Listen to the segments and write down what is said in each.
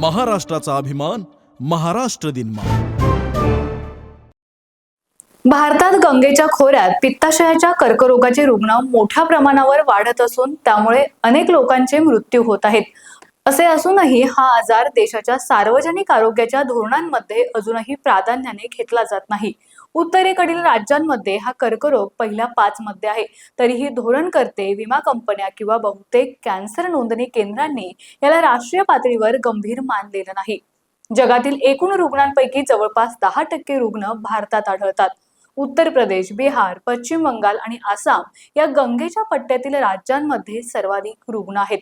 महाराष्ट्राचा अभिमान महाराष्ट्र दिन भारतात गंगेच्या खोऱ्यात पित्ताशयाच्या कर्करोगाचे रुग्ण मोठ्या प्रमाणावर वाढत असून त्यामुळे अनेक लोकांचे मृत्यू होत आहेत. असे असूनही हा आजार देशाच्या सार्वजनिक आरोग्याच्या धोरणांमध्ये अजूनही प्राधान्याने घेतला जात नाही. उत्तरेकडील राज्यांमध्ये हा कर्करोग पहिल्या पाच मध्ये आहे. तरीही धोरणकर्ते विमा कंपन्या किंवा बहुतेक कॅन्सर नोंदणी केंद्रांनी याला राष्ट्रीय पातळीवर गंभीर मानलेलं नाही. जगातील एकूण रुग्णांपैकी जवळपास दहा टक्के रुग्ण भारतात आढळतात. उत्तर प्रदेश बिहार पश्चिम बंगाल आणि आसाम या गंगेच्या पट्ट्यातील राज्यांमध्ये सर्वाधिक रुग्ण आहेत.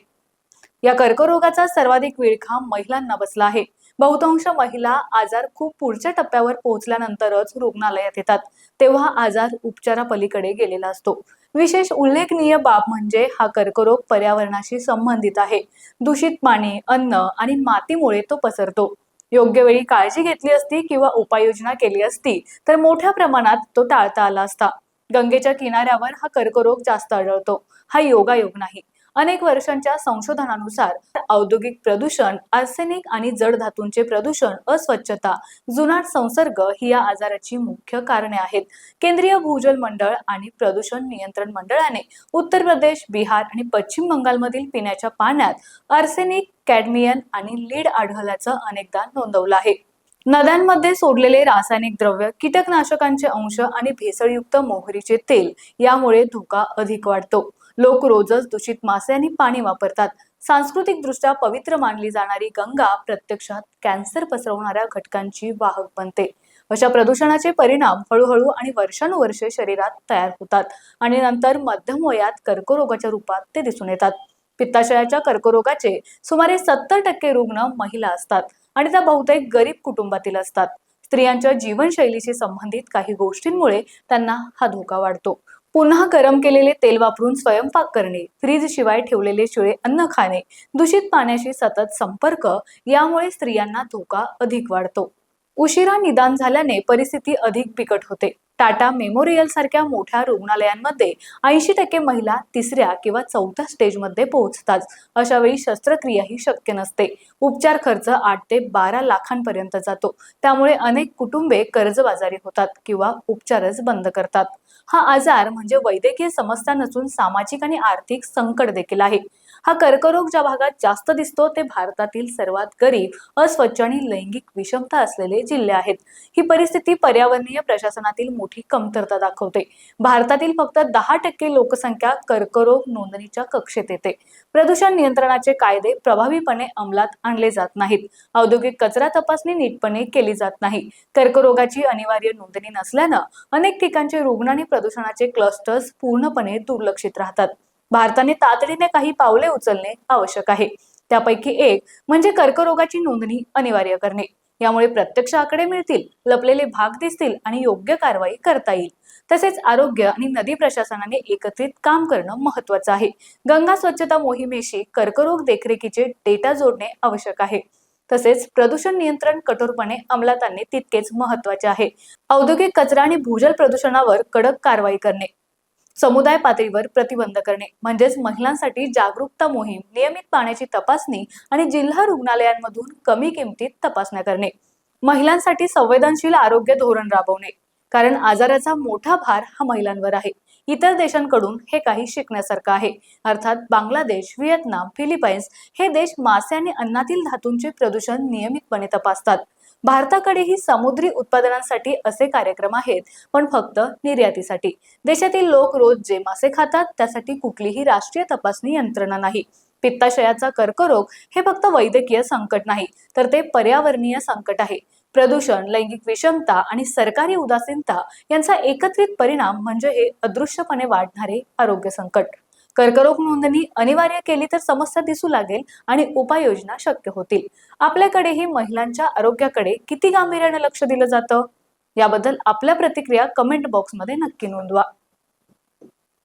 या कर्करोगाचा सर्वाधिक विळखा महिलांना बसला आहे. बहुतांश महिला आजार खूप पुढच्या टप्प्यावर पोहोचल्यानंतरच रुग्णालयात येतात. तेव्हा आजार उपचारापलीकडे गेलेला असतो. विशेष उल्लेखनीय बाब म्हणजे हा कर्करोग पर्यावरणाशी संबंधित आहे. दूषित पाणी अन्न आणि मातीमुळे तो पसरतो. योग्य वेळी काळजी घेतली असती किंवा उपाययोजना केली असती तर मोठ्या प्रमाणात तो टाळता आला असता. गंगेच्या किनाऱ्यावर हा कर्करोग जास्त आढळतो. हा योगायोग नाही. अनेक वर्षांच्या संशोधनानुसार औद्योगिक प्रदूषण आर्सेनिक आणि जड धातूंचे प्रदूषण अस्वच्छता जुनाट संसर्ग ही या आजाराची मुख्य कारणे आहेत. केंद्रीय भूजल मंडळ आणि प्रदूषण नियंत्रण मंडळाने उत्तर प्रदेश बिहार आणि पश्चिम बंगालमधील पिण्याच्या पाण्यात आर्सेनिक कॅडमियन आणि लीड आढळल्याचं अनेकदा नोंदवलं आहे. नद्यांमध्ये सोडलेले रासायनिक द्रव्य कीटकनाशकांचे अंश आणि भेसळयुक्त मोहरीचे तेल यामुळे धोका अधिक वाढतो. लोक रोजच दूषित मासे आणि पाणी वापरतात. सांस्कृतिकदृष्ट्या पवित्र मानली जाणारी गंगा प्रत्यक्षात कॅन्सर पसरवणाऱ्या घटकांची वाहक बनते. अशा प्रदूषणाचे परिणाम हळूहळू आणि वर्षानुवर्षे शरीरात तयार होतात आणि नंतर मध्यम वयात कर्करोगाच्या रूपात ते दिसून येतात. पित्ताशयाच्या कर्करोगाचे सुमारे सत्तर टक्के रुग्ण महिला असतात आणि त्या बहुतेक गरीब कुटुंबातील असतात. स्त्रियांच्या जीवनशैलीशी संबंधित काही गोष्टींमुळे त्यांना हा धोका वाढतो. पुन्हा गरम केलेले तेल वापरून स्वयंपाक करणे फ्रीज शिवाय ठेवलेले शिळे अन्न खाणे दूषित पाण्याशी सतत संपर्क यामुळे स्त्रियांना धोका अधिक वाढतो. उशिरा निदान झाल्याने परिस्थिती अधिक बिकट होते. टाटा मेमोरियल सारख्या मोठ्या रुग्णालयांमध्ये ऐंशी टक्के महिला तिसऱ्या किंवा चौथ्या स्टेजमध्ये पोहोचतात. अशा वेळी शस्त्रक्रियाही शक्य नसते. उपचार खर्च आठ ते बारा लाखांपर्यंत जातो. त्यामुळे अनेक कुटुंबे कर्जबाजारी होतात किंवा उपचारच बंद करतात. हा आजार म्हणजे वैद्यकीय समस्या नसून सामाजिक आणि आर्थिक संकट देखील आहे. हा कर्करोग ज्या भागात जास्त दिसतो ते भारतातील सर्वात गरीब अस्वच्छ आणि लैंगिक विषमता असलेले जिल्हे आहेत. ही परिस्थिती पर्यावरणीय प्रशासनातील मोठी कमतरता दाखवते. भारतातील फक्त दहा टक्के लोकसंख्या कर्करोग नोंदणीच्या कक्षेत येते. प्रदूषण नियंत्रणाचे कायदे प्रभावीपणे अंमलात आणले जात नाहीत. औद्योगिक कचरा तपासणी नीटपणे केली जात नाही. कर्करोगाची अनिवार्य नोंदणी नसल्यानं अनेक ठिकाणचे रुग्ण आणि प्रदूषणाचे क्लस्टर्स पूर्णपणे दुर्लक्षित राहतात. भारताने तातडीने काही पावले उचलणे आवश्यक आहे. त्यापैकी एक म्हणजे कर्करोगाची नोंदणी अनिवार्य करणे. यामुळे प्रत्यक्ष आकडे मिळतील लपलेले भाग दिसतील आणि योग्य कारवाई करता येईल. तसेच आरोग्य आणि नदी प्रशासनाने एकत्रित काम करणं महत्वाचं आहे. गंगा स्वच्छता मोहिमेशी कर्करोग देखरेखीचे डेटा जोडणे आवश्यक आहे. तसेच प्रदूषण नियंत्रण कठोरपणे अंमलात आणणे तितकेच महत्त्वाचे आहे. औद्योगिक कचरा आणि भूजल प्रदूषणावर कडक कारवाई करणे. समुदाय पातळीवर प्रतिबंध करणे म्हणजेच महिलांसाठी जागरूकता मोहीम नियमित पाण्याची तपासणी आणि जिल्हा रुग्णालयांमधून कमी किमतीत तपासण्या करणे. महिलांसाठी संवेदनशील आरोग्य धोरण राबवणे कारण आजाराचा मोठा भार हा महिलांवर आहे. इतर देशांकडून हे काही शिकण्यासारखं आहे. अर्थात बांगलादेश व्हिएतनाम फिलिपाईन्स हे देश मासे आणि अन्नातील धातूंचे प्रदूषण नियमितपणे तपासतात. भारताकडेही समुद्री उत्पादनांसाठी असे कार्यक्रम आहेत पण फक्त निर्यातीसाठी. देशातील लोक रोज जे मासे खातात त्यासाठी कुठलीही राष्ट्रीय तपासणी यंत्रणा नाही. पित्ताशयाचा कर्करोग हे फक्त वैद्यकीय संकट नाही तर ते पर्यावरणीय संकट आहे. प्रदूषण लैंगिक विषमता आणि सरकारी उदासीनता यांचा एकत्रित परिणाम म्हणजे हे अदृश्यपणे वाढणारे आरोग्य संकट. कर्करोग नोंदणी अनिवार्य केली तर समस्या दिसू लागेल आणि उपाययोजना शक्य होतील. आपल्याकडेही महिलांच्या आरोग्याकडे किती गांभीर्याने लक्ष दिलं जातं? याबद्दल आपल्या प्रतिक्रिया कमेंट बॉक्समध्ये नक्की नोंदवा.